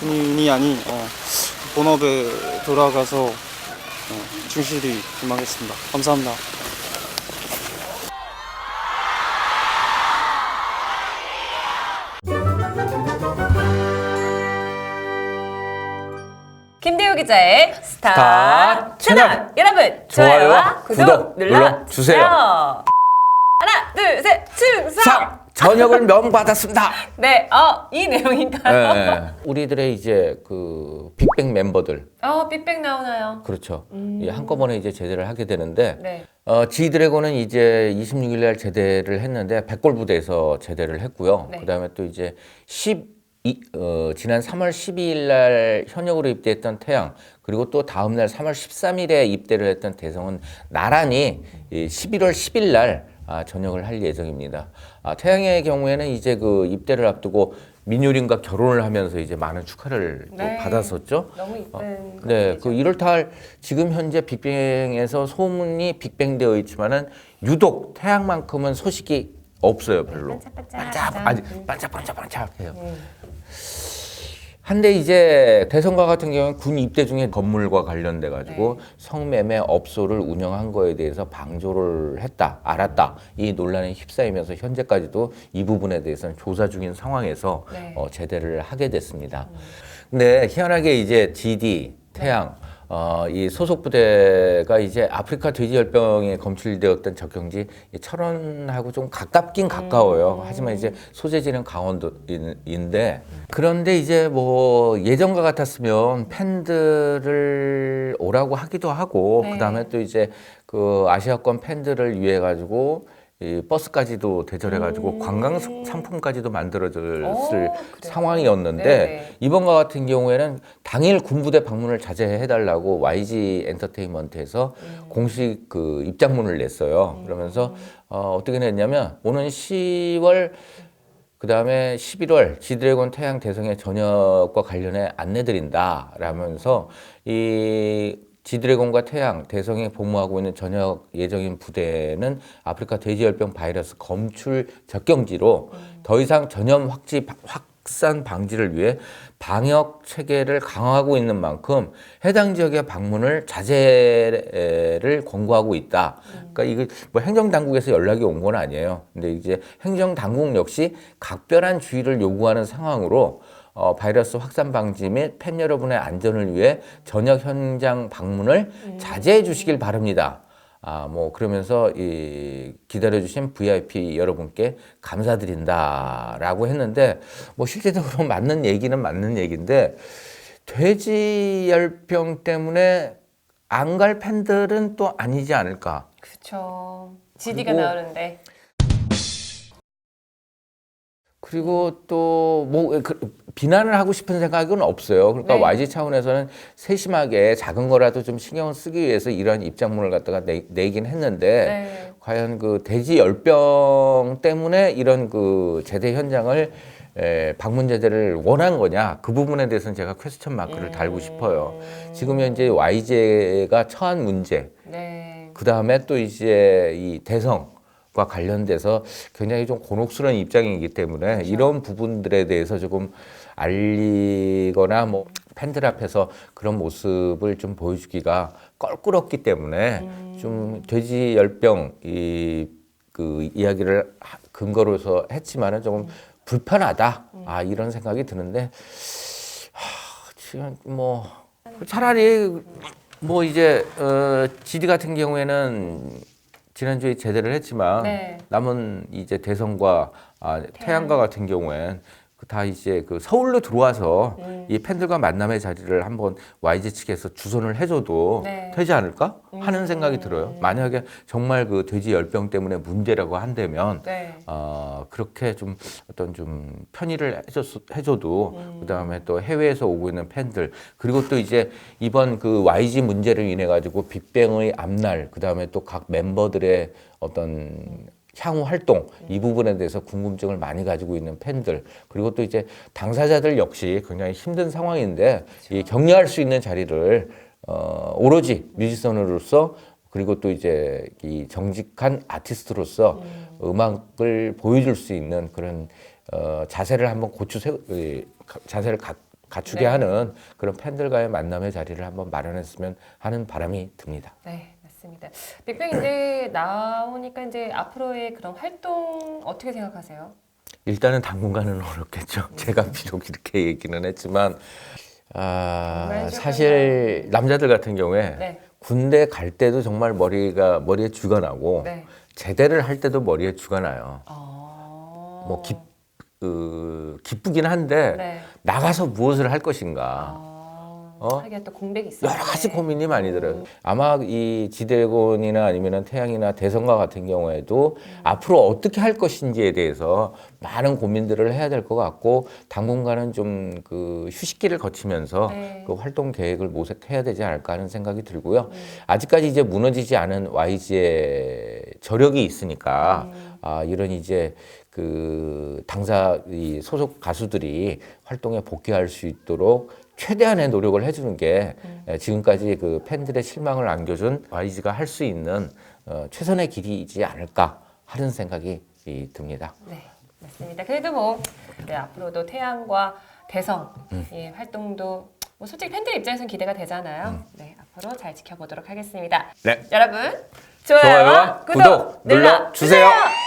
뿐이 아닌 어, 본업에 돌아가서 어, 충실히 임하겠습니다. 감사합니다. 김대우 기자의 스타 스타 채널. 채널. 여러분 좋아요와 좋아요와 구독, 구독 눌러주세요. 눌러주세요. 하나 둘셋 충성. 상 전역을 명받았습니다. 네, 어, 이 내용인가요? 예, 우리들의 이제 그 빅뱅 멤버들 어, 빅뱅 나오나요? 그렇죠. 이 한꺼번에 이제 제대를 하게 되는데 네. 어, 지드래곤은 이제 26일 날 제대를 했는데 백골 부대에서 제대를 했고요. 네. 그다음에 또 이제 10 이, 어, 지난 3월 12일 날 현역으로 입대했던 태양 그리고 또 다음 날 3월 13일에 입대를 했던 대성은 나란히 이 11월 10일 날 아, 전역을 할 예정입니다. 아, 태양의 경우에는 이제 그 입대를 앞두고 민효린과 결혼을 하면서 이제 많은 축하를 또 네. 받았었죠. 너무 이쁜 네, 그. 이럴탈 지금 현재 빅뱅에서 소문이 빅뱅되어 있지만은 유독 태양만큼은 소식이 없어요, 별로. 반짝반짝. 반짝 아니 반짝반짝반짝해요. 한데 이제 대선과 같은 경우는 군 입대 중에 건물과 관련돼 가지고 성매매 업소를 운영한 거에 대해서 방조를 했다, 알았다 이 논란에 휩싸이면서 현재까지도 이 부분에 대해서는 조사 중인 상황에서 네. 어, 제대를 하게 됐습니다. 근데 희한하게 이제 GD 태양 어, 이 소속 부대가 이제 아프리카 돼지열병에 검출되었던 적경지 이 철원하고 좀 가깝긴 가까워요. 하지만 이제 소재지는 강원도인데 그런데 이제 뭐 예전과 같았으면 팬들을 오라고 하기도 하고 네. 그다음에 또 이제 그 아시아권 팬들을 위해 가지고 이 버스까지도 대절해가지고 관광 상품까지도 만들어졌을 오, 그래요? 상황이었는데 네네. 이번과 같은 경우에는 당일 군부대 방문을 자제해달라고 YG 엔터테인먼트에서 공식 그 입장문을 냈어요. 그러면서 어, 어떻게 냈냐면 오는 10월 그 다음에 11월 지드래곤 태양 대성의 전역과 관련해 안내 드린다 라면서 이 지드래곤과 태양 대성에 복무하고 있는 전역 예정인 부대는 아프리카 돼지열병 바이러스 검출 적경지로 더 이상 전염 확지 확산 방지를 위해 방역 체계를 강화하고 있는 만큼 해당 지역의 방문을 자제를 권고하고 있다. 그러니까 이게 뭐 행정 당국에서 연락이 온 건 아니에요. 근데 이제 행정 당국 역시 각별한 주의를 요구하는 상황으로 어, 바이러스 확산 방지 및 팬 여러분의 안전을 위해 전역 현장 방문을 자제해 주시길 바랍니다. 아, 뭐, 그러면서 이 기다려주신 VIP 여러분께 감사드린다라고 했는데, 뭐, 실제적으로 맞는 얘기는 맞는 얘기인데, 돼지열병 때문에 안 갈 팬들은 또 아니지 않을까. 그쵸. GD가 그리고- 나오는데. 그리고 또 뭐 비난을 하고 싶은 생각은 없어요. 그러니까 네. YG 차원에서는 세심하게 작은 거라도 좀 신경을 쓰기 위해서 이런 입장문을 갖다가 내, 내긴 했는데 네. 과연 그 돼지 열병 때문에 이런 그 제대 현장을 에, 방문 제대를 원한 거냐 그 부분에 대해서는 제가 퀘스천 마크를 달고 싶어요. 지금 현재 YG가 처한 문제 네. 그 다음에 또 이제 이 대성 과 관련돼서 굉장히 좀 곤혹스러운 입장이기 때문에 이런 부분들에 대해서 조금 알리거나 뭐 팬들 앞에서 그런 모습을 좀 보여주기가 껄끄럽기 때문에 좀 돼지 열병 이 그 이야기를 하- 근거로서 했지만은 조금 불편하다. 아 이런 생각이 드는데 하, 지금 뭐 차라리 뭐 이제 어, GD 같은 경우에는 지난주에 제대를 했지만 네. 남은 이제 대선과 아, 태양과 같은 경우엔 그 다 이제 그 서울로 들어와서 음. 이 팬들과 만남의 자리를 한번 YG 측에서 주선을 해줘도 네. 음. 되지 않을까 하는 생각이 들어요. 만약에 정말 그 돼지 열병 때문에 문제라고 한다면 네. 어, 그렇게 좀 어떤 좀 편의를 해줬, 해줘도 음. 그다음에 또 해외에서 오고 있는 팬들 그리고 또 이제 이번 그 YG 문제를 인해 가지고 빅뱅의 앞날 그다음에 또 각 멤버들의 어떤 향후 활동 이 부분에 대해서 궁금증을 많이 가지고 있는 팬들 그리고 또 이제 당사자들 역시 굉장히 힘든 상황인데 이 격려할 수 있는 자리를 어, 오로지 뮤지션으로서 그리고 또 이제 이 정직한 아티스트로서 음. 악을 보여줄 수 있는 그런 어, 자세를 한번 고추 세 자세를 갖 갖추게 네. 하는 그런 팬들과의 만남의 자리를 한번 마련했으면 하는 바람이 듭니다. 네, 맞습니다. 빅뱅 이제 나오니까 이제 앞으로의 그런 활동 어떻게 생각하세요? 일단은 당분간은 어렵겠죠. 제가 비록 이렇게 얘기는 했지만 아, 정말 사실 남자들 같은 경우에 네. 군대 갈 때도 정말 머리가 머리에 쥐가 나고 네. 제대를 할 때도 머리에 쥐가 나요. 어... 뭐 기, 그, 기쁘긴 한데 네. 나가서 무엇을 할 것인가 어... 어? 하기가 또 공백이 있어요. 여러 가지 고민이 많이 들어요. 아마 이 지대곤이나 아니면 태양이나 대성과 같은 경우에도 앞으로 어떻게 할 것인지에 대해서 많은 고민들을 해야 될 것 같고 당분간은 좀 그 휴식기를 거치면서 네. 그 활동 계획을 모색해야 되지 않을까 하는 생각이 들고요. 아직까지 이제 무너지지 않은 YG의 저력이 있으니까 아, 이런 이제 그 당사 이 소속 가수들이 활동에 복귀할 수 있도록 최대한의 노력을 해주는 게 에, 지금까지 그 팬들의 실망을 안겨준 YG가 할 수 있는 어, 최선의 길이지 않을까 하는 생각이 이, 듭니다. 네, 맞습니다. 그래도 뭐 네, 앞으로도 태양과 대성 음. 이 활동도 뭐 솔직히 팬들 입장에서는 기대가 되잖아요. 네, 앞으로 잘 지켜보도록 하겠습니다. 네. 여러분 좋아요와 좋아요와 구독, 구독 눌러 주세요. 눌러주세요.